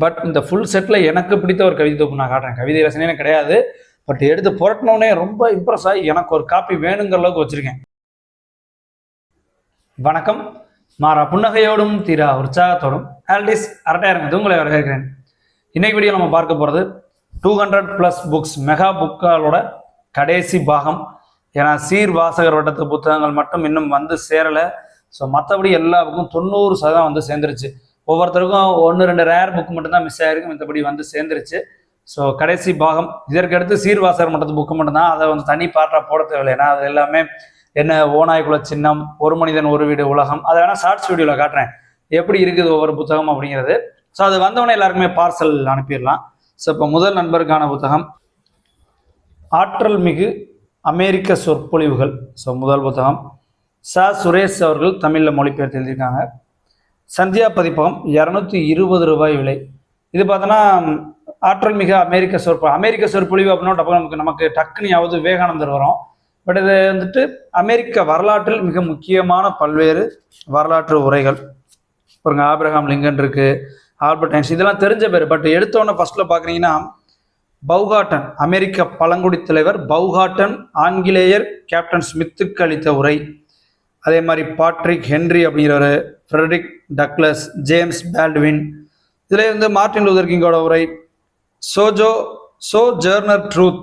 But இந்த full settle எனக்கு பிடித்த ஒரு கவிதை தொகுப்பு நான் காட்டுறேன். கவிதை ரசனையே கிடையாது. பட் எடுத்து புரட்டினோடனே ரொம்ப இம்ப்ரெஸ் ஆகி எனக்கு ஒரு காப்பி வேணுங்கிற அளவுக்கு வச்சுருக்கேன். வணக்கம். மாறா புன்னகையோடும் தீரா உற்சாகத்தோடும். ஆல்டிஸ் அரட்டையாருங்க உங்களை வரவேற்கிறேன் இன்னைக்கு வீடியோ நம்ம பார்க்க போகிறது two hundred plus books mega புக்காலோட கடைசி பாகம். ஏன்னா சீர் வாசகர் வட்டத்து புத்தகங்கள் மட்டும் இன்னும் வந்து சேரலை. ஸோ மற்றபடி எல்லா புக்கும் தொண்ணூறு சதவீதம் வந்து சேர்ந்துருச்சு. ஒவ்வொருத்தருக்கும் ஒன்று ரெண்டு ரேர் புக் மட்டும்தான் மிஸ் ஆயிருக்கு மற்றபடி வந்து சேர்ந்துருச்சு. ஸோ கடைசி பாகம் இதற்கு அடுத்து சீர்வாசகர் மட்டத்து புக்கு மட்டும்தான். அதை வந்து தனி பாட்டாக போட தேவையில்லை. ஏன்னா அது எல்லாமே என்ன ஓநாய்குல சின்னம் ஒரு மனிதன் ஒரு வீடு உலகம். அதை வேணால் ஷார்ட்ஸ் வீடியோவில் காட்டுறேன். எப்படி இருக்குது ஒவ்வொரு புத்தகம் அப்படிங்கிறது. ஸோ அது வந்தவொடனே எல்லாருக்குமே பார்சல் அனுப்பிடலாம். ஸோ இப்போ முதல் நண்பருக்கான புத்தகம். ஆற்றல் மிகு அமெரிக்க சொற்பொழிவுகள். ஸோ முதல் புத்தகம். ச. சுரேஷ் அவர்கள் தமிழில் மொழிபெயர்த்து எழுதியிருக்காங்க. சந்தியா பதிப்பகம் இரநூத்தி இருபது ரூபாய் விலை. இது பார்த்தோன்னா ஆற்றல் மிக அமெரிக்க சொற்பொ அமெரிக்க சொற்பொழிவு அப்படின்னா டப்போ நமக்கு நமக்கு டக்குனியாவது விவேகானந்தர் வரும். பட் இது வந்துட்டு அமெரிக்க வரலாற்றில் மிக முக்கியமான பல்வேறு வரலாற்று உரைகள். பாருங்க ஆப்ரஹாம் லிங்கன் இருக்கு ஆல்பர்ட் ஐன்ஸ் இதெல்லாம் தெரிஞ்ச பேர். பட் எடுத்தோன்னே ஃபர்ஸ்ட்ல பார்க்குறீங்கன்னா பவுகாட்டன் அமெரிக்க பழங்குடி தலைவர் பவுகாட்டன் ஆங்கிலேயர் கேப்டன் ஸ்மித்துக்கு அளித்த உரை. அதே மாதிரி பாட்ரிக் ஹென்ரி அப்படிங்கிறவர் ஃப்ரெடரிக் டக்ளஸ் ஜேம்ஸ் பேல்ட்வின் இதில் வந்து மார்ட்டின் லூதர் கிங்கோட உரை சோஜோ சோ ஜேர்னர் ட்ரூத்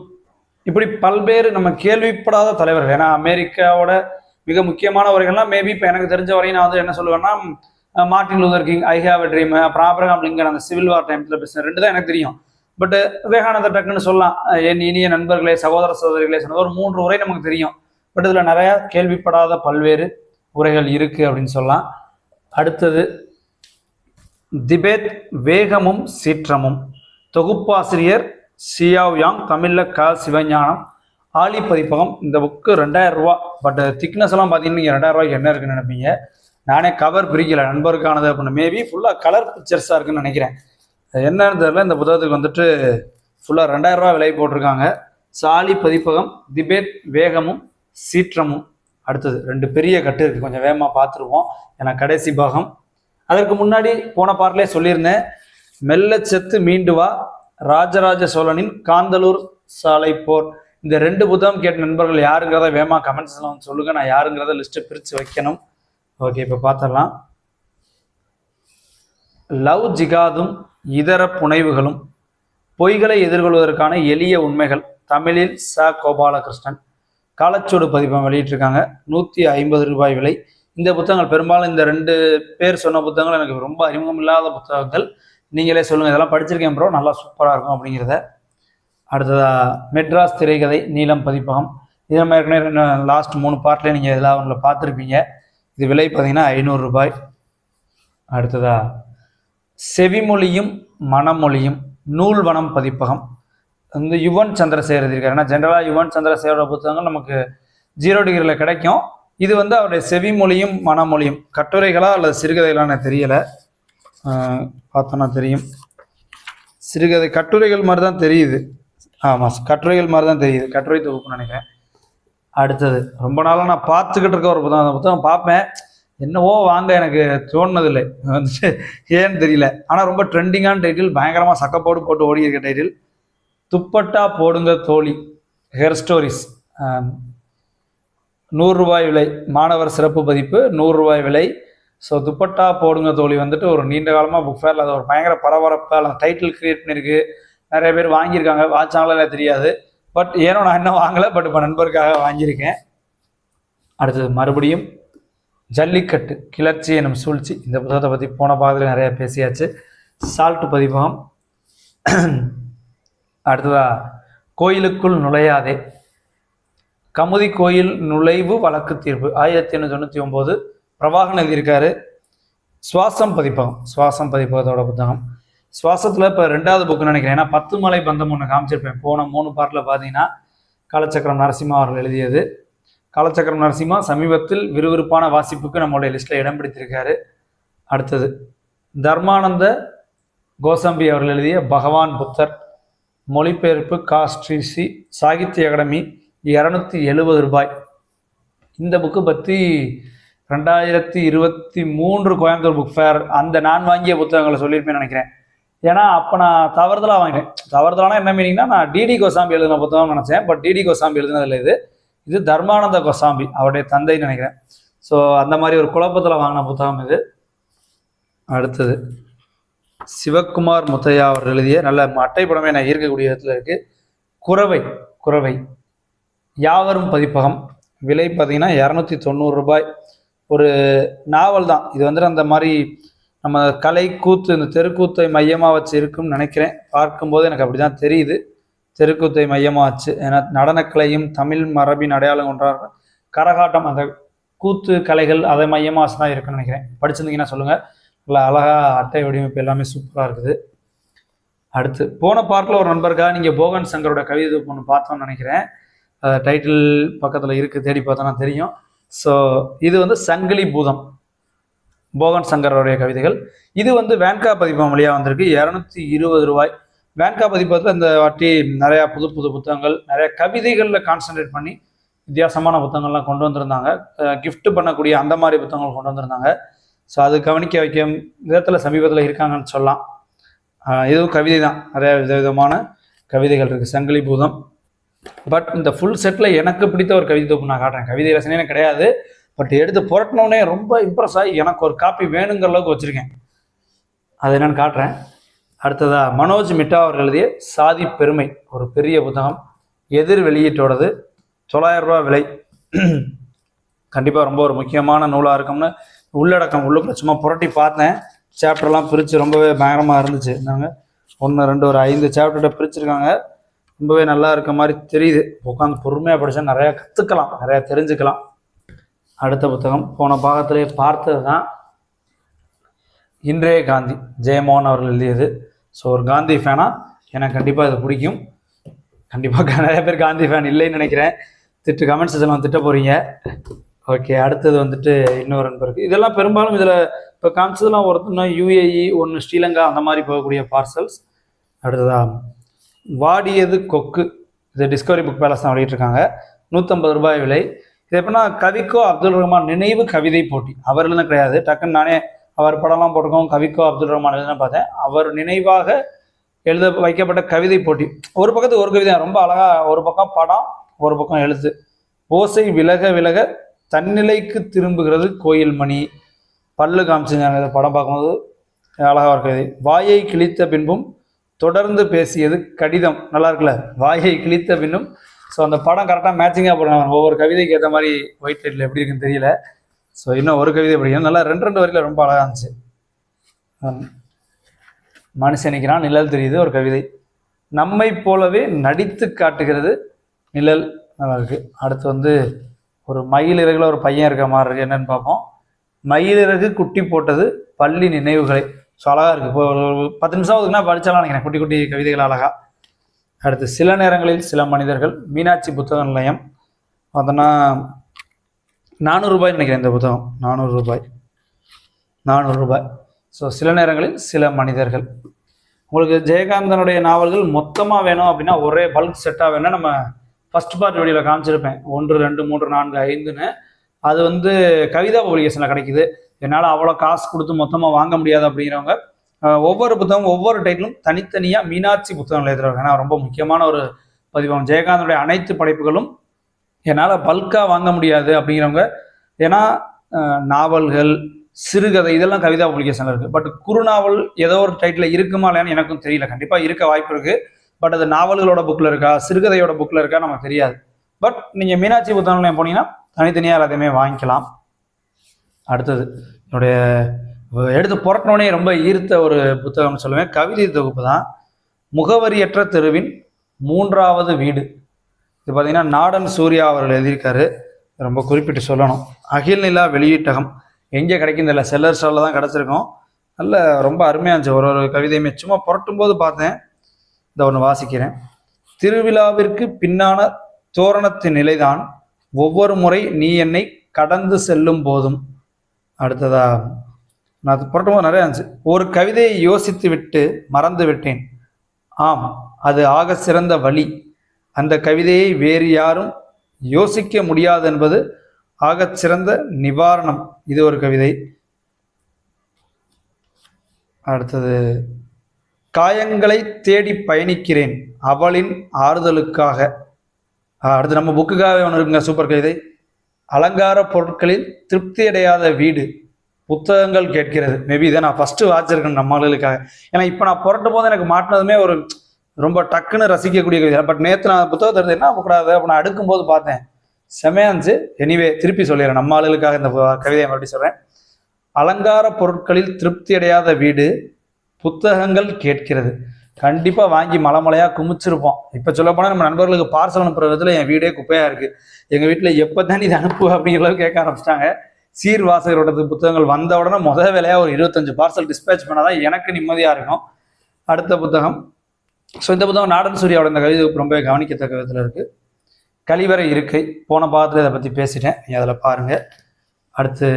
இப்படி பல்வேறு நம்ம கேள்விப்படாத தலைவர்கள் ஏன்னா அமெரிக்காவோட மிக முக்கியமான உரைகள்லாம் மேபி இப்போ எனக்கு தெரிஞ்ச வரையும் நான் வந்து என்ன சொல்லுவேன்னா Martin Martin Luther King I have a dream அப்புறம் ஆப்ரஹாம் லிங்கன் அந்த சிவில் வார் டைம்ஸில் பேசுன ரெண்டு தான் எனக்கு தெரியும். பட் விவேகானந்தர் டக்குன்னு சொல்லலாம் என் இனிய நண்பர்களே சகோதர சகோதரிகளே சொன்ன ஒரு மூன்று உரை நமக்கு தெரியும். பட் இதில் நிறையா கேள்விப்படாத பல்வேறு உரைகள் இருக்குது அப்படின்னு சொல்லலாம். அடுத்தது திபேத் வேகமும் சீற்றமும். தொகுப்பாசிரியர் சியாவ் யாங் தமிழில் க சிவஞானம். ஆலி பதிப்பகம் இந்த புக்கு ரெண்டாயிரம் ரூபா. பட் திக்னஸ் எல்லாம் பார்த்தீங்கன்னா நீங்கள் ரெண்டாயிரம் ரூபாய்க்கு என்ன இருக்குன்னு நினைப்பீங்க? நானே கவர் பிரிக்கல நண்பருக்கானது அப்படின்னு. மேபி ஃபுல்லாக கலர் பிக்சர்ஸாக இருக்குன்னு நினைக்கிறேன். என்னன்னு தெரியல இந்த புத்தகத்துக்கு வந்துட்டு ஃபுல்லாக ரெண்டாயிரம் ரூபா விலை போட்டிருக்காங்க. சாலி பதிப்பகம் திபேத் வேகமும் சீற்றமும் அடுத்தது ரெண்டு பெரிய கட்டு இருக்குது கொஞ்சம் வேகமாக பார்த்துருவோம். ஏன்னா கடைசி பாகம். அதற்கு முன்னாடி போன பாட்டிலே சொல்லியிருந்தேன். மெல்ல செத்து மீண்டு வா. ராஜராஜ சோழனின் காந்தலூர் சாலை போர். இந்த ரெண்டு புத்தகம் கேட்ட நண்பர்கள் யாருங்கிறத வேமா கமெண்ட்ஸில் வந்து சொல்லுங்க. நான் யாருங்கிறத லிஸ்ட்டை பிரித்து வைக்கணும். ஓகே இப்போ பார்த்துடலாம். லவ் ஜிகாதும் இதர புனைவுகளும் பொய்களை எதிர்கொள்வதற்கான எளிய உண்மைகள் தமிழில் ச. கோபாலகிருஷ்ணன். காலச்சோடு பதிப்பம் வெளியிட்டிருக்காங்க. நூற்றி ஐம்பது ரூபாய் விலை. இந்த புத்தகங்கள் பெரும்பாலும் இந்த ரெண்டு பேர் சொன்ன புத்தகங்கள் எனக்கு ரொம்ப அறிமுகம் இல்லாத புத்தகங்கள். நீங்களே சொல்லுங்கள் இதெல்லாம் படிச்சிருக்கேன் ப்ரோ நல்லா சூப்பராக இருக்கும் அப்படிங்கிறத. அடுத்ததா மெட்ராஸ் திரைக்கதை நீளம் பதிப்பகம். இதே மாதிரி ஏற்கனவே லாஸ்ட் மூணு பார்ட்லேயே நீங்கள் இதெல்லாம் ஒன்றில் பார்த்துருப்பீங்க. இது விலை பார்த்தீங்கன்னா ஐநூறு ரூபாய். செவிமொழியும் மனமொழியும் நூல்வனம் பதிப்பகம். வந்து யுவன் சந்திரசேகர் எழுதியிருக்காரு. ஏன்னா ஜென்ரலாக யுவன் சந்திரசேகரோட புத்தகங்கள் நமக்கு ஜீரோ டிகிரியில் கிடைக்கும். இது வந்து அவருடைய செவிமொழியும் மனமொழியும் கட்டுரைகளா அல்லது சிறுகதைகளான எனக்கு தெரியலை. பார்த்தோன்னா தெரியும். சிறுகதை கட்டுரைகள் மாதிரி தான் தெரியுது. ஆமாம் கட்டுரைகள் மாதிரி தான் தெரியுது. கட்டுரை தொகுப்பு நினைக்கிறேன். அடுத்தது ரொம்ப நாளாக நான் பார்த்துக்கிட்டு இருக்க ஒரு புத்தகம். அந்த புத்தகம் பார்ப்பேன். என்னவோ வாங்க எனக்கு தோணுனதில்லை. வந்துட்டு ஏன்னு தெரியல. ஆனால் ரொம்ப ட்ரெண்டிங்கான டைட்டில் பயங்கரமாக சக்கப்போடு போட்டு ஓடி இருக்க டைட்டில் துப்பட்டா போடுங்க தோழி. ஹேர் ஸ்டோரிஸ் நூறுரூபாய் விலை. மாணவர் சிறப்பு பதிப்பு நூறுரூபாய் விலை. ஸோ துப்பட்டா போடுங்க தோழி. வந்துட்டு ஒரு நீண்ட காலமாக புக் ஃபேரில் அது ஒரு பயங்கர பரபரப்பு அந்த டைட்டில் கிரியேட் பண்ணியிருக்கு நிறைய பேர் வாங்கியிருக்காங்க. வாட்சாங்களா எனக்கு தெரியாது. பட் ஏனோ நான் இன்னும் வாங்கலை. பட் இப்போ நண்பருக்காக வாங்கியிருக்கேன். அடுத்தது மறுபடியும் ஜல்லிக்கட்டு கிளர்ச்சி எனும் சூழ்ச்சி. இந்த புத்தகத்தை பற்றி போன பாகத்தில் நிறையா பேசியாச்சு. சால்ட் பதிப்பகம். அடுத்ததா கோயிலுக்குள் நுழையாதே. கமுதி கோயில் நுழைவு வழக்கு தீர்ப்பு. ஆயிரத்தி எண்ணூற்றி தொண்ணூற்றி ஒம்பது பிரபாகன் எழுதியிருக்காரு. சுவாசம் பதிப்பகம். சுவாசம் பதிப்பகத்தோட புத்தகம். சுவாசத்தில் இப்போ ரெண்டாவது புக்குன்னு நினைக்கிறேன். ஏன்னா பத்து மலை பந்தம் ஒன்று காமிச்சிருப்பேன். போன மூணு பார்ட்டில் பார்த்தீங்கன்னா காலச்சக்கரம் நரசிம்மா அவர்கள் எழுதியது. காலச்சக்கரம் நரசிம்மா சமீபத்தில் விறுவிறுப்பான வாசிப்புக்கு நம்மளுடைய லிஸ்ட்டில் இடம் பிடித்திருக்காரு. அடுத்தது தர்மானந்த கோசம்பி அவர்கள் எழுதிய பகவான் புத்தர். மொழிபெயர்ப்பு கா. ஸ்ரீசி சாகித்ய அகாடமி இரநூத்தி எழுபது ரூபாய். இந்த புக்கு பற்றி ரெண்டாயிரத்தி இருபத்தி மூன்று கோயம்புத்தூர் புக் ஃபேர் அந்த நான் வாங்கிய புத்தகங்களை சொல்லியிருப்பேன்னு நினைக்கிறேன். ஏன்னா அப்போ நான் தவறுதலாக வாங்கிட்டேன். தவறுதலானா என்ன மீனிங்னா நான் டிடி கோசாம்பி எழுதின புத்தகம் நினச்சேன். பட் டிடி கோசாம்பி எழுதினதில்ல இது. இது தர்மானந்த கோசாம்பி அவருடைய தந்தைன்னு நினைக்கிறேன். ஸோ அந்த மாதிரி ஒரு குழப்பத்தில் வாங்கின புத்தகம் இது. அடுத்தது. சிவக்குமார் முத்தையா அவர் எழுதிய நல்ல அட்டைப்படமே நான் இருக்கக்கூடிய இடத்துல இருக்கு. குறவை குறவை. யாவரும் பதிப்பகம். விலை பார்த்தீங்கன்னா இரநூத்தி தொண்ணூறு ரூபாய். ஒரு நாவல் தான். இது வந்துட்டு அந்த மாதிரி நம்ம கலை கூத்து இந்த தெருக்கூத்தை மையமாக வச்சு இருக்கும்னு நினைக்கிறேன். பார்க்கும்போது எனக்கு அப்படி தான் தெரியுது. தெருக்கூத்தை மையமாக வச்சு ஏன்னா நடனக்கலையும் தமிழ் மரபின் அடையாளம் கொண்டாடுற கரகாட்டம் அந்த கூத்து கலைகள் அதை மையமாக தான் இருக்குன்னு நினைக்கிறேன். படிச்சிருந்தீங்கன்னா சொல்லுங்கள் நல்லா அழகாக அட்டை வடிவமைப்பு எல்லாமே சூப்பராக இருக்குது. அடுத்து போன பார்க்கில் ஒரு நண்பருக்காக நீங்கள் போகன் சங்கரோட கவிதை ஒன்று பார்த்தோம்னு நினைக்கிறேன். டைட்டில் பக்கத்தில் இருக்குது தேடி பார்த்தோன்னா தெரியும். ஸோ இது வந்து சங்கிலி பூதம். போகன் சங்கரோடைய கவிதைகள். இது வந்து வேன்கா பதிப்பம் வழியாக வந்திருக்கு. இரநூத்தி இருபது ரூபாய். வேன்கா பதிப்பத்தில் இந்த வாட்டி நிறையா புது புது புத்தகங்கள் நிறையா கவிதைகளில் கான்சென்ட்ரேட் பண்ணி வித்தியாசமான புத்தகங்கள்லாம் கொண்டு வந்திருந்தாங்க. கிஃப்ட் பண்ணக்கூடிய அந்த மாதிரி புத்தகங்கள் கொண்டு வந்திருந்தாங்க. ஸோ அது கவனிக்க வைக்க விதத்தில் சமீபத்தில் இருக்காங்கன்னு சொல்லலாம். இதுவும் கவிதை தான் நிறைய விதவிதமான கவிதைகள் இருக்குது சங்கிலி பூதம். பட் இந்த ஃபுல் செட்டில் எனக்கு பிடித்த ஒரு கவிதை தொகுப்பு நான் காட்டுறேன். கவிதை ரசனையே கிடையாது. பட் எடுத்து புரட்டினோடனே ரொம்ப இம்ப்ரெஸ் ஆகி எனக்கு ஒரு காப்பி வேணுங்கிற அளவுக்கு வச்சுருக்கேன். அது என்னென்னு காட்டுறேன். அடுத்ததா மனோஜ் மிட்டா அவர் எழுதிய சாதி பெருமை. ஒரு பெரிய புத்தகம். எதிர் வெளியீட்டோடது தொள்ளாயிரம் ரூபா விலை. கண்டிப்பாக ரொம்ப ஒரு முக்கியமான நூலாக இருக்கும்னு உள்ளடக்கம் உள்ளுக்குள்ள சும்மா புரட்டி பார்த்தேன். சாப்டர்லாம் பிரித்து ரொம்பவே பயங்கரமாக இருந்துச்சு. நாங்கள் ஒன்று ரெண்டு ஒரு ஐந்து சாப்டர்கிட்ட பிரிச்சிருக்காங்க. ரொம்பவே நல்லா இருக்க மாதிரி தெரியுது. உட்காந்து பொறுமையாக படித்தா நிறையா கற்றுக்கலாம் நிறையா தெரிஞ்சுக்கலாம். அடுத்த புத்தகம். போன பாகத்திலே பார்த்தது தான் இன்றைய காந்தி. ஜெயமோகன் அவர்கள் எழுதியது. ஸோ ஒரு காந்தி ஃபேனாக எனக்கு கண்டிப்பாக இது பிடிக்கும். கண்டிப்பாக நிறைய பேர் காந்தி ஃபேன் இல்லைன்னு நினைக்கிறேன். திட்டு கமெண்ட் செக்ஷனில் திட்ட போகிறீங்க ஓகே அடுத்தது வந்துட்டு இன்னொரு நண்பருக்கு இதெல்லாம் பெரும்பாலும் இதில் இப்போ காமிச்சதெல்லாம் ஒருத்தன யூஏஇ ஒன்று ஸ்ரீலங்கா அந்த மாதிரி போகக்கூடிய பார்சல்ஸ் அடுத்ததா வாடியது கொக்கு. இது டிஸ்கவரி புக் பேலஸ் தான் வெளியிட்டிருக்காங்க. நூற்றம்பது ரூபாய் விலை. இது எப்படின்னா கவிக்கோ அப்துல் ரஹ்மான் நினைவு கவிதை போட்டி. அவர்லாம் கிடையாது. டக்குன்னு நானே அவர் படம்லாம் போட்டிருக்கோம் கவிக்கோ அப்துல் ரஹ்மான் எழுதுனா பார்த்தேன். அவர் நினைவாக எழுத வைக்கப்பட்ட கவிதை போட்டி. ஒரு பக்கத்து ஒரு கவிதை ரொம்ப அழகாக ஒரு பக்கம் படம் ஒரு பக்கம் எழுத்து. ஓசை விலக விலக தன்னிலைக்கு திரும்புகிறது கோயில் மணி பல்லு காமிச்சிருந்தாங்க இந்த படம் பார்க்கும்போது அழகாக ஒரு கவிதை வாயை கிழித்த பின்பும் தொடர்ந்து பேசியது கடிதம். நல்லா இருக்குல்ல? வாயை கிழித்த பின்னும். ஸோ அந்த படம் கரெக்டாக மேட்சிங்காக போடுறாங்க. ஒவ்வொரு கவிதைக்கு ஏற்ற மாதிரி ஒயிட் லைட்டில் எப்படி இருக்குன்னு தெரியல. ஸோ இன்னும் ஒரு கவிதை படிக்கணும் நல்லா ரெண்டு ரெண்டு வரையில் ரொம்ப அழகாக இருந்துச்சு. மனுஷன் நிற்கிறான் நிழல் தெரியுது ஒரு கவிதை. நம்மை போலவே நடித்து காட்டுகிறது நிழல். நல்லா இருக்குது அடுத்து வந்து ஒரு மயிலிறகுல ஒரு பையன் இருக்க மாதிரி இருக்கு. என்னன்னு பார்ப்போம். மயிலிறகு குட்டி போட்டது பள்ளி நினைவுகளை. ஸோ அழகாக இருக்குது இப்போ ஒரு பத்து நிமிஷம் ஆகுதுன்னா படித்தாலாம் நினைக்கிறேன். குட்டி குட்டி கவிதைகள் அழகாக அடுத்து சில நேரங்களில் சில மனிதர்கள் மீனாட்சி புத்தக நிலையம். பார்த்தோன்னா நானூறுரூபாய் நினைக்கிறேன் இந்த புத்தகம். நானூறு ரூபாய். நானூறு ரூபாய். ஸோ சில நேரங்களில் சில மனிதர்கள். உங்களுக்கு ஜெயகாந்தனுடைய நாவல்கள் மொத்தமாக வேணும் அப்படின்னா ஒரே பல்க் செட்டாக வேணும்னா நம்ம ஃபர்ஸ்ட் பார்ட் வீடியோவில் காமிச்சிருப்பேன். ஒன்று ரெண்டு மூன்று நான்கு ஐந்துன்னு. அது வந்து கவிதா பப்ளிகேஷனில் கிடைக்குது. என்னால் அவ்வளோ காசு கொடுத்து மொத்தமாக வாங்க முடியாது அப்படிங்கிறவங்க ஒவ்வொரு புத்தகம் ஒவ்வொரு டைட்டிலும் தனித்தனியாக மீனாட்சி புத்தகங்கள் எழுதுறாங்க ஏன்னா ரொம்ப முக்கியமான ஒரு பதிவம் ஜெயகாந்தனுடைய அனைத்து படைப்புகளும் என்னால் பல்காக வாங்க முடியாது அப்படிங்கிறவங்க ஏன்னா நாவல்கள் சிறுகதை இதெல்லாம் கவிதா பப்ளிகேஷனில் இருக்குது பட் குறுநாவல் ஏதோ ஒரு டைட்டில் இருக்குமா இல்லையான்னு எனக்கும் தெரியல. கண்டிப்பாக இருக்க வாய்ப்பு இருக்குது பட் அது நாவல்களோட புக்கில் இருக்கா சிறுகதையோட புக்கில் இருக்கா நமக்கு தெரியாது. பட் நீங்கள் மீனாட்சி புத்தகம் நிலையம் போனீங்கன்னா தனித்தனியாக எல்லாத்தையுமே வாங்கிக்கலாம். அடுத்தது என்னுடைய எடுத்து புரட்டினோடனே ரொம்ப ஈர்த்த ஒரு புத்தகம்னு சொல்லுவேன். கவிதை தொகுப்பு தான். முகவரியற்ற தெருவின் மூன்றாவது வீடு. இது பார்த்தீங்கன்னா நாடன் சூர்யா அவர்கள் எழுதியிருக்காரு. ரொம்ப குறிப்பிட்டு சொல்லணும். அகில் நிலா வெளியீட்டகம். எங்கே கிடைக்கும் தெரியல. செல்லர் ஸ்டாலில் தான் கிடச்சிருக்கோம். நல்ல ரொம்ப அருமையாக இருந்துச்சு. ஒரு ஒரு கவிதையுமே. சும்மா புரட்டும் போது பார்த்தேன். இந்த ஒன்று வாசிக்கிறேன். திருவிழாவிற்கு பின்னான தோரணத்தின் நிலைதான் ஒவ்வொரு முறை நீ என்னை கடந்து செல்லும் போதும். அடுத்ததா நான் அது புரட்டும் போது நிறையா இருந்துச்சு. ஒரு கவிதையை யோசித்து விட்டு மறந்து விட்டேன். ஆம் அது ஆக சிறந்த வழி. அந்த கவிதையை வேறு யாரும் யோசிக்க முடியாது என்பது ஆகச் சிறந்த நிவாரணம். இது ஒரு கவிதை. அடுத்தது காயங்களை தேடி பயணிக்கிறேன் அவளின் ஆறுதலுக்காக. அடுத்து நம்ம புக்குக்காக ஒன்று இருக்குங்க சூப்பர் கவிதை. அலங்கார பொருட்களில் திருப்தி அடையாத வீடு. புத்தகங்கள் கேட்கிறது. மேபி இதை நான் ஃபஸ்ட்டு வாச்சிருக்கேன் நம்ம ஆளுகளுக்காக. ஏன்னா இப்போ நான் புரட்டும் போது எனக்கு மாட்டினதுமே ஒரு ரொம்ப டக்குன்னு ரசிக்கக்கூடிய கவிதை. பட் நேற்று நான் புத்தகத்தை எடுத்து என்ன கூடாது அப்போ நான் அடுக்கும்போது பார்த்தேன். செமையா எனிவே திருப்பி சொல்லிடுறேன். நம்ம ஆளுகளுக்காக இந்த கவிதையை மறுபடியும் சொல்கிறேன் அலங்கார பொருட்களில் திருப்தி அடையாத வீடு. புத்தகங்கள் கேட்கிறது. கண்டிப்பாக வாங்கி மலைமலையா குமிச்சிருப்போம். இப்போ சொல்ல போனால் நம்ம நண்பர்களுக்கு பார்சல் அனுப்புகிற விதத்தில் என் வீடே குப்பையாக இருக்குது எங்கள் வீட்டில் எப்போ தான் இது அனுப்பு அப்படிங்கிற அளவுக்கு கேட்க ஆரம்பிச்சிட்டாங்க. சீர்வாசகரோட புத்தகங்கள் வந்த உடனே முத வேலையாக ஒரு இருபத்தஞ்சு பார்சல் டிஸ்பேச் பண்ணால் தான் எனக்கு நிம்மதியாக இருக்கும். அடுத்த புத்தகம். ஸோ இந்த புத்தகம் நாடன் சூர்யாவோட இந்த கவிதை ரொம்ப கவனிக்கத்தக்க விதத்தில் இருக்குது கழிவறை இருக்கை. போன பாகத்தில் இதை பற்றி பேசிட்டேன். அதில் பாருங்கள் அடுத்து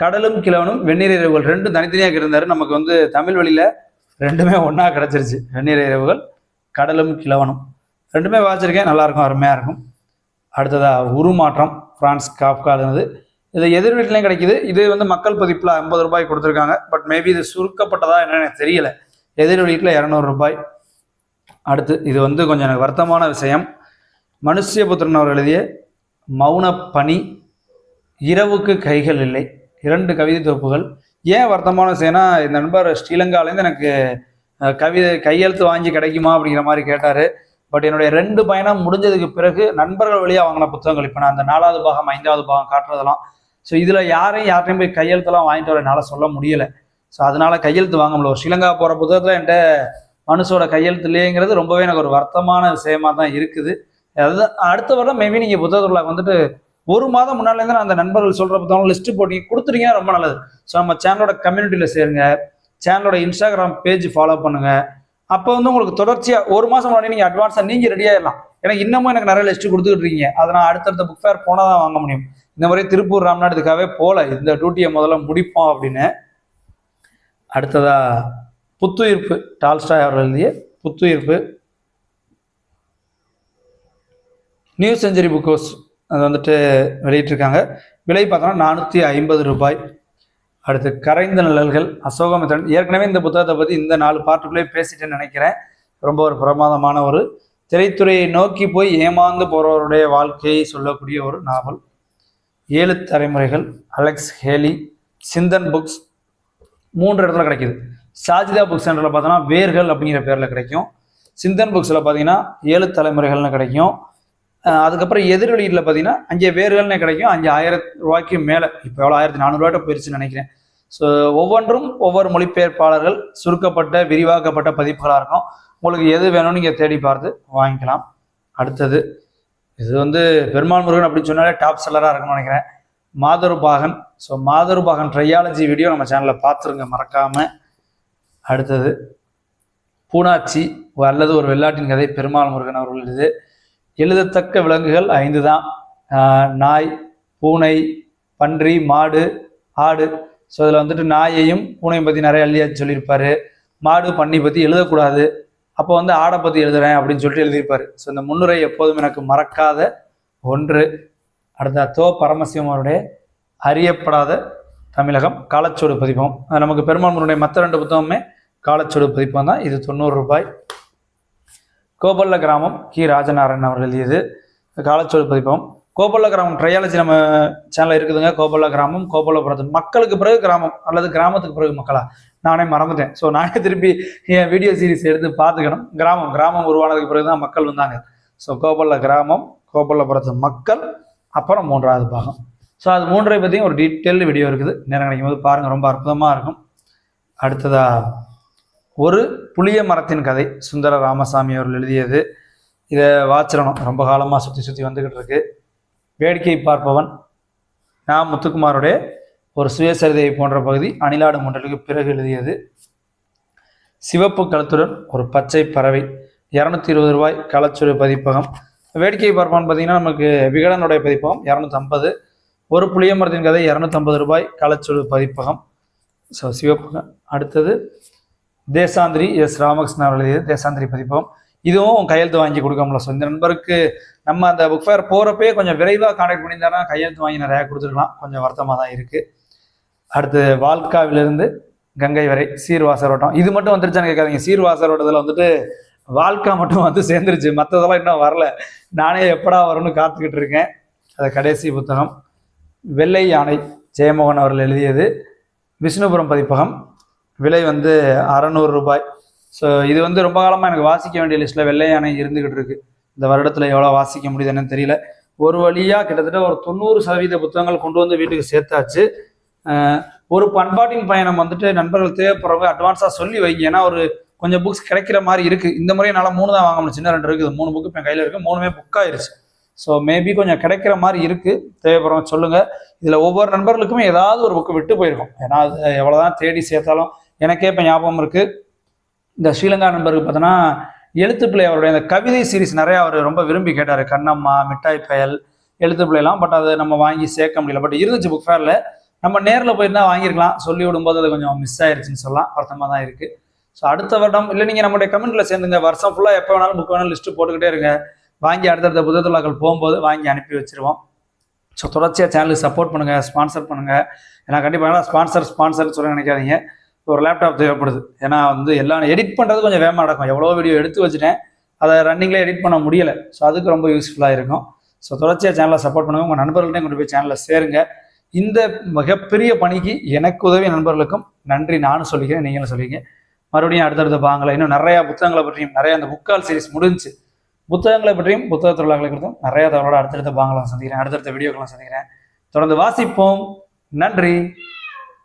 கடலும் கிழவனும் வெந்நீர் இரவுகள் ரெண்டும் தனித்தனியாக இருந்தார். நமக்கு வந்து தமிழ் வழியில் ரெண்டுமே ஒன்றா கிடச்சிருச்சு. வெந்நீர் இரவுகள் கடலும் கிழவனும். ரெண்டுமே வாசிச்சிருக்கேன். நல்லாயிருக்கும் அருமையாக இருக்கும். அடுத்ததாக உருமாற்றம். பிரான்ஸ் காப்கால் இருந்தது இது எதிர் வீட்லேயும் கிடைக்கிது. இது வந்து மக்கள் பதிப்பில் ஐம்பது ரூபாய் கொடுத்துருக்காங்க. பட் மேபி இது சுருக்கப்பட்டதா என்னன்னு எனக்கு தெரியல. எதிர் வீட்டில் இரநூறு ரூபாய். அடுத்து இது வந்து கொஞ்சம் எனக்கு வருத்தமான விஷயம். மனுஷ்யபுத்திரன் அவர் எழுதிய மௌன பனி இரவுக்கு கைகள் இல்லை. இரண்டு கவிதை தொகுப்புகள். ஏன் வருத்தமான விஷயம்னா இந்த நண்பர் ஸ்ரீலங்காலேருந்து எனக்கு கவிதை கையெழுத்து வாங்கி கிடைக்குமா அப்படிங்கிற மாதிரி கேட்டார். பட் என்னுடைய ரெண்டு பயணம் முடிஞ்சதுக்கு பிறகு நண்பர்கள் வழியாக வாங்கின புத்தகங்கள். இப்போ நான் அந்த நாலாவது பாகம் ஐந்தாவது பாகம் காட்டுறதெல்லாம். ஸோ இதில் யாரையும் யார்ட்டையும் போய் கையெழுத்தெல்லாம் வாங்கிட்டு வர என்னால் சொல்ல முடியல. ஸோ அதனால் கையெழுத்து வாங்க முடியல. ஸ்ரீலங்கா போகிற புத்தகத்தில் என்கிட்ட மனுஷோட கையெழுத்து இல்லையங்கிறது ரொம்பவே எனக்கு ஒரு வருத்தமான விஷயமா தான் இருக்குது. அதாவது அடுத்த வருடம் மேபி நீங்கள் புத்தகத்தில் வந்துட்டு ஒரு மாதம் முன்னாலேருந்து நான் அந்த நண்பர்கள் சொல்கிற புத்தகம் லிஸ்ட்டு போட்டு கொடுத்துட்டீங்கன்னா ரொம்ப நல்லது. ஸோ நம்ம சேனலோட கம்யூனிட்டியில் சேருங்க. சேனலோட இன்ஸ்டாகிராம் பேஜ் ஃபாலோ பண்ணுங்க. அப்போ வந்து உங்களுக்கு தொடர்ச்சியாக ஒரு மாதம் முன்னாடி நீங்கள் அட்வான்ஸாக நீங்கள் ரெடியாகிடலாம் ஆயிடலாம். ஏன்னா இன்னமும் எனக்கு நிறைய லிஸ்ட்டு கொடுத்துட்டு இருக்கீங்க. அதை நான் அடுத்தடுத்த புக் ஃபேர் போனால் தான் வாங்க முடியும். இந்த மாதிரி திருப்பூர் ராம்நாடுக்காகவே போகல. இந்த டியூட்டியை முதல்ல முடிப்போம் அப்படின்னு. அடுத்ததாக புத்துயிர்ப்பு. டால்ஸ்டாய் அவர்கள் எழுதிய புத்துயிர்ப்பு. நியூ செஞ்சுரி புக் ஹவுஸ் அது வந்துட்டு வெளியிட்டிருக்காங்க. விலை பார்த்தோன்னா நானூற்றி ஐம்பது ரூபாய். அடுத்து கரைந்த நிழல்கள் அசோகமித்திரன் ஏற்கனவே இந்த புத்தகத்தை பற்றி இந்த நாலு பாட்டுக்குள்ளே பேசிட்டேன்னு நினைக்கிறேன். ரொம்ப ஒரு பிரமாதமான ஒரு திரைத்துறையை நோக்கி போய் ஏமாந்து போகிறவருடைய வாழ்க்கையை சொல்லக்கூடிய ஒரு நாவல். ஏழு தலைமுறைகள் அலெக்ஸ் ஹேலி சிந்தன் புக்ஸ் மூன்று இடத்துல கிடைக்குது. சாஜிதா புக் சென்டரில் பார்த்தோன்னா வேர்கள் அப்படிங்கிற பேரில் கிடைக்கும். சிந்தன் புக்ஸில் பார்த்தீங்கன்னா ஏழு தலைமுறைகள்னு கிடைக்கும். அதுக்கப்புறம் எதிர்வெளியில் பார்த்தீங்கன்னா அங்கே வேர்கள்னு கிடைக்கும். அங்கே ஆயிரம் ரூபாய்க்கு மேலே. இப்போ எவ்வளோ ஆயிரத்தி நானூறுரூவாய்ட்ட போயிருச்சுன்னு நினைக்கிறேன். ஸோ ஒவ்வொன்றும் ஒவ்வொரு மொழிபெயர்ப்பாளர்கள் சுருக்கப்பட்ட விரிவாக்கப்பட்ட பதிப்புகளாக இருக்கும். உங்களுக்கு எது வேணும்னு நீங்கள் தேடி பார்த்து வாங்கிக்கலாம். அடுத்தது இது வந்து பெருமாள் முருகன் அப்படின்னு சொன்னாலே டாப் செல்லராக இருக்கும்னு நினைக்கிறேன். Madhorubagan. So Madhorubagan trilogy video நம்ம சேனலில் பார்த்துருங்க மறக்காமல் அடுத்தது பூனாச்சி அல்லது ஒரு வெள்ளாட்டின் கதை பெருமாள் முருகன் அவர்கள் இது. எழுதத்தக்க விலங்குகள் ஐந்து தான். நாய் பூனை பன்றி மாடு ஆடு. ஸோ இதில் வந்துட்டு நாயையும் பூனையும் பற்றி நிறைய எழுதியா சொல்லியிருப்பாரு. மாடு பன்னி பற்றி எழுதக்கூடாது. அப்போ வந்து ஆடை பற்றி எழுதுறேன் அப்படின்னு சொல்லிட்டு எழுதியிருப்பாரு. ஸோ இந்த முன்னுரை எப்போதும் எனக்கு மறக்காத ஒன்று. அடுத்த தோ பரமசிவம் அவருடைய அறியப்படாத தமிழகம் காலச்சோடு பதிப்பகம் நமக்கு பெருமாள் மற்ற ரெண்டு புத்தகமே காலச்சோடு பதிப்பகம் தான். இது தொண்ணூறு ரூபாய். கோபல்ல கிராமம் கி. ராஜநாராயணன் அவர்கள் எழுதியது காலச்சொல் பதிப்பகம் கோபல்ல கிராமம் ட்ரையாலஜி நம்ம சேனல் இருக்குதுங்க. கோபல்ல கிராமம் கோபல்லபுரத்து மக்களுக்கு பிறகு கிராமம் அல்லது கிராமத்துக்கு பிறகு மக்களா? நானே மறந்துட்டேன். ஸோ நானே திருப்பி என் வீடியோ சீரிஸ் எடுத்து பார்த்துக்கணும். கிராமம் கிராமம் உருவானதுக்கு பிறகு தான் மக்கள் வந்தாங்க. ஸோ கோபல்ல கிராமம் கோபல்லபுரத்து மக்கள் அப்புறம் மூன்றாவது பாகம். ஸோ அது மூன்றை பற்றியும் ஒரு டீட்டெயில் வீடியோ இருக்குது. நேரம் கிடைக்கும் போது பாருங்கள் ரொம்ப அற்புதமாக இருக்கும். அடுத்ததாக ஒரு புளிய மரத்தின் கதை சுந்தர ராமசாமி அவர்கள் எழுதியது. இதை வாச்சிடணும் ரொம்ப காலமாக சுற்றி சுற்றி வந்துக்கிட்டு இருக்கு. வேடிக்கை பார்ப்பவன் நான் முத்துக்குமாருடைய ஒரு சுயசரிதையை போன்ற பகுதி அணிலாடு மண்டலுக்கு பிறகு எழுதியது. சிவப்பு கழுத்துடன் ஒரு பச்சை பறவை இரநூத்தி இருபது ரூபாய் களச்சுரு பதிப்பகம். வேடிக்கை பார்ப்பான் பார்த்தீங்கன்னா நமக்கு விகடனுடைய பதிப்பகம் இரநூத்தம்பது. ஒரு புளிய மரத்தின் கதை இரநூத்தம்பது ரூபாய் களச்சுரு பதிப்பகம். ஸோ சிவப்பு. அடுத்தது தேசாந்திரி எஸ் ராமகிருஷ்ணன் அவர்கள் எழுதியது தேசாந்திரி பதிப்பகம் இதுவும் கையெழுத்து வாங்கி கொடுக்க முடியல ஸோ இந்த நண்பருக்கு நம்ம அந்த புக் ஃபேர் போகிறப்பே கொஞ்சம் விரைவாக கான்டாக்ட் பண்ணியிருந்தாருன்னா கையெழுத்து வாங்கி நிறையா கொடுத்துருக்கலாம். கொஞ்சம் வருத்தமாக தான் இருக்குது அடுத்து வால்காவிலிருந்து கங்கை வரை சீர்வாசரோட்டம் இது மட்டும் வந்துருச்சான்னு கேட்காதீங்க. சீர்வாசரோட்டத்தில் வந்துட்டு வால்கா மட்டும் வந்து சேர்ந்துருச்சு. மற்றதெல்லாம் இன்னும் வரல. நானே எப்படா வரும்னு காத்துக்கிட்டு இருக்கேன். அது கடைசி புத்தகம். வெள்ளை யானை ஜெயமோகன் அவர்கள் எழுதியது. விஷ்ணுபுரம் பதிப்பகம். விலை வந்து அறநூறு ரூபாய். ஸோ இது வந்து ரொம்ப காலமாக எனக்கு வாசிக்க வேண்டிய லிஸ்ட்டில் வெள்ளை யானை இருந்துக்கிட்டு இருக்கு. இந்த வருடத்தில் எவ்வளோ வாசிக்க முடியுது என்னன்னு தெரியல. ஒரு வழியாக கிட்டத்தட்ட ஒரு தொண்ணூறு சதவீத புத்தகங்கள் கொண்டு வந்து வீட்டுக்கு சேர்த்தாச்சு. ஒரு பண்பாட்டின் பயணம் வந்துட்டு நண்பர்கள் தேவைப்படுறவங்க அட்வான்ஸாக சொல்லி வைங்க. ஏன்னா ஒரு கொஞ்சம் புக்ஸ் கிடைக்கிற மாதிரி இருக்குது இந்த முறை என்னால் மூணு தான் வாங்க முடியும் சின்ன ரெண்டு இருக்குது. மூணு புக்கு இப்போ கையில் இருக்குது மூணுமே புக் ஆயிருச்சு. ஸோ மேபி கொஞ்சம் கிடைக்கிற மாதிரி இருக்குது தேவைப்படுறவங்க சொல்லுங்கள் இதில் ஒவ்வொரு நண்பர்களுக்குமே ஏதாவது ஒரு புக்கு விட்டு போயிருக்கும். ஏன்னா அது எவ்வளோதான் தேடி சேர்த்தாலும் எனக்கே இப்போ ஞாபகம் இருக்குது இந்த ஸ்ரீலங்கா நண்பருக்கு பார்த்தோன்னா எழுத்துப்பிள்ளை அவருடைய இந்த கவிதை சீரிஸ் நிறைய அவர் ரொம்ப விரும்பி கேட்டார். கண்ணம்மா மிட்டாய் பயல் எழுத்துப்பிள்ளைலாம் பட் அதை நம்ம வாங்கி சேர்க்க முடியல. பட் இருந்துச்சு புக் ஃபேரில் நம்ம நேரில் போயிருந்தா வாங்கியிருக்கலாம். சொல்லி விடும்போது அது கொஞ்சம் மிஸ் ஆயிருச்சுன்னு சொல்லலாம். வருத்தமாக தான் இருக்குது ஸோ அடுத்த வருடம் இல்லை நீங்கள் நம்மளுடைய கமெண்ட்டில் சேர்ந்துங்க. வருஷம் ஃபுல்லாக எப்போ வேணாலும் புக் வேணாலும் லிஸ்ட்டு போட்டுக்கிட்டே இருங்க. வாங்கி அடுத்தடுத்த புத்தகத்துலாக்கள் போகும்போது வாங்கி அனுப்பி வச்சிருவோம். ஸோ தொடர்ச்சியாக சேனலுக்கு சப்போர்ட் பண்ணுங்கள் ஸ்பான்சர் பண்ணுங்கள் ஏன்னா கண்டிப்பாக ஸ்பான்சர் ஸ்பான்சர்னு சொல்ல நினைக்காதீங்க. ஒரு லேப்டாப் தேவைப்படுது. ஏன்னா வந்து எல்லாம் எடிட் பண்ணுறது கொஞ்சம் வேகமாக நடக்கும். எவ்வளோ வீடியோ எடுத்து வச்சுட்டேன். அதை ரன்னிங்கில் எடிட் பண்ண முடியலை. ஸோ அதுக்கு ரொம்ப யூஸ்ஃபுல்லாக இருக்கும். ஸோ தொடர்ச்சியாக சேனலை சப்போர்ட் பண்ணுங்கள் உங்கள் நண்பர்கள்ட்டையும் கொண்டு போய் சேனலில் சேருங்க. இந்த மிகப்பெரிய பணிக்கு எனக்கு உதவிய நண்பர்களுக்கும் நன்றி. நானும் சொல்லிக்கிறேன் நீங்களும் சொல்லிங்க. மறுபடியும் அடுத்தடுத்த பாங்களை இன்னும் நிறையா புத்தகங்களை பற்றியும் நிறைய அந்த புக்கால் சீரிஸ் முடிஞ்சு புத்தகங்களை பற்றியும் புத்தக தொழிலாளர்களை குறித்தும் நிறைய தகவலோட அடுத்தடுத்த பாங்களை சந்திக்கிறேன். அடுத்தடுத்த வீடியோக்கெல்லாம் சந்திக்கிறேன். தொடர்ந்து வாசிப்போம். நன்றி.